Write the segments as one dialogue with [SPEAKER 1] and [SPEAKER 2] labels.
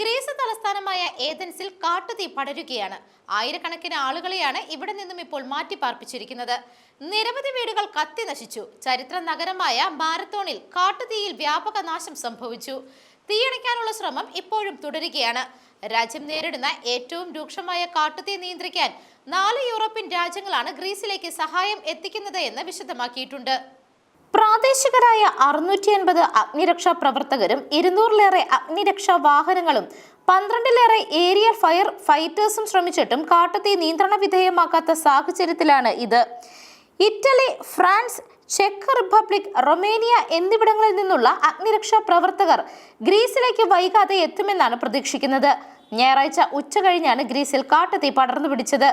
[SPEAKER 1] Greece തലസ്ഥാനമായ ഏതൻസിൽ കാട്ടുതീ പടരുകയാണ്. ആയിരക്കണക്കിന് ആളുകളെയാണ് ഇവിടെ നിന്നും ഇപ്പോൾ മാറ്റി പാർപ്പിച്ചിരിക്കുന്നത് നിരവധി വീടുകൾ കത്തി നശിച്ചു. ചരിത്ര നഗരമായ മാരത്തോണിൽ കാട്ടുതീയിൽ വ്യാപക നാശം സംഭവിച്ചു. തീയണയ്ക്കാനുള്ള ശ്രമം ഇപ്പോഴും തുടരുകയാണ്. രാജ്യം നേരിടുന്ന ഏറ്റവും രൂക്ഷമായ കാട്ടുതീ നിയന്ത്രിക്കാൻ നാല് യൂറോപ്യൻ രാജ്യങ്ങളാണ് ഗ്രീസിലേക്ക് സഹായം എത്തിക്കുന്നത് എന്ന് വിശദമാക്കിയിട്ടുണ്ട്. പ്രാദേശികരായ അറുന്നൂറ്റി അൻപത് അഗ്നിരക്ഷാ പ്രവർത്തകരും ഇരുന്നൂറിലേറെ അഗ്നിരക്ഷാ വാഹനങ്ങളും പന്ത്രണ്ടിലേറെ ഏരിയൽ ഫയർ ഫൈറ്റേഴ്സും ശ്രമിച്ചിട്ടും കാട്ടുതീ നിയന്ത്രണ വിധേയമാക്കാത്ത സാഹചര്യത്തിലാണ് ഇത്. ഇറ്റലി ഫ്രാൻസ് ചെക്ക് റിപ്പബ്ലിക് റൊമേനിയ എന്നിവിടങ്ങളിൽ നിന്നുള്ള അഗ്നിരക്ഷാ പ്രവർത്തകർ ഗ്രീസിലേക്ക് വൈകാതെ എത്തുമെന്നാണ് പ്രതീക്ഷിക്കുന്നത്. ഞായറാഴ്ച ഉച്ച കഴിഞ്ഞാണ് ഗ്രീസിൽ കാട്ടുതീ പടർന്നു പിടിച്ചത്.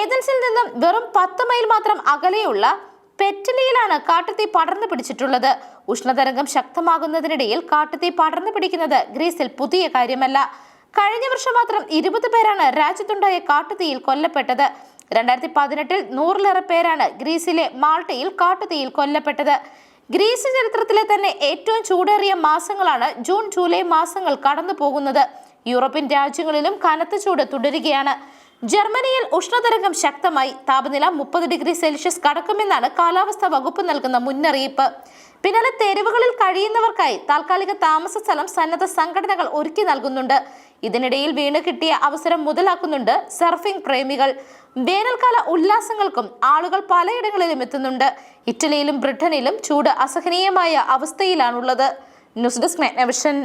[SPEAKER 1] ഏതൻസിൽ നിന്നും വെറും പത്ത് മൈൽ മാത്രം അകലെയുള്ള പെറ്റലിയിലാണ് കാട്ടുതീ പടർന്നു പിടിച്ചിട്ടുള്ളത്. ഉഷ്ണതരംഗം ശക്തമാകുന്നതിനിടയിൽ കാട്ടുതീ പടർന്നു പിടിക്കുന്നത് ഗ്രീസിൽ പുതിയ കാര്യമല്ല. കഴിഞ്ഞ വർഷം മാത്രം ഇരുപത് പേരാണ് രാജ്യത്തുണ്ടായ കാട്ടുതീയിൽ കൊല്ലപ്പെട്ടത്. രണ്ടായിരത്തി പതിനെട്ടിൽ നൂറിലേറെ പേരാണ് ഗ്രീസിലെ മാൾട്ടയിൽ കാട്ടുതീയിൽ കൊല്ലപ്പെട്ടത്. ഗ്രീസ് ചരിത്രത്തിലെ തന്നെ ഏറ്റവും ചൂടേറിയ മാസങ്ങളാണ് ജൂൺ ജൂലൈ മാസങ്ങൾ കടന്നു പോകുന്നത് യൂറോപ്യൻ രാജ്യങ്ങളിലും കനത്ത ചൂട് തുടരുകയാണ്. ജർമ്മനിയിൽ ഉഷ്ണതരംഗം ശക്തമായി. താപനില മുപ്പത് ഡിഗ്രി സെൽഷ്യസ് കടക്കുമെന്നാണ് കാലാവസ്ഥാ വകുപ്പ് നൽകുന്ന മുന്നറിയിപ്പ്. പിന്നാലെ തെരുവുകളിൽ കഴിയുന്നവർക്കായി താൽക്കാലിക താമസ സ്ഥലം സന്നദ്ധ സംഘടനകൾ ഒരുക്കി നൽകുന്നുണ്ട്. ഇതിനിടയിൽ വീണ് കിട്ടിയ അവസരം മുതലാക്കുന്നുണ്ട് സർഫിംഗ് പ്രേമികൾ. വേനൽക്കാല ഉല്ലാസങ്ങൾക്കും ആളുകൾ പലയിടങ്ങളിലും എത്തുന്നുണ്ട്. ഇറ്റലിയിലും ബ്രിട്ടനിലും ചൂട് അസഹനീയമായ അവസ്ഥയിലാണുള്ളത്. News desk മെഗ്നവിഷൻ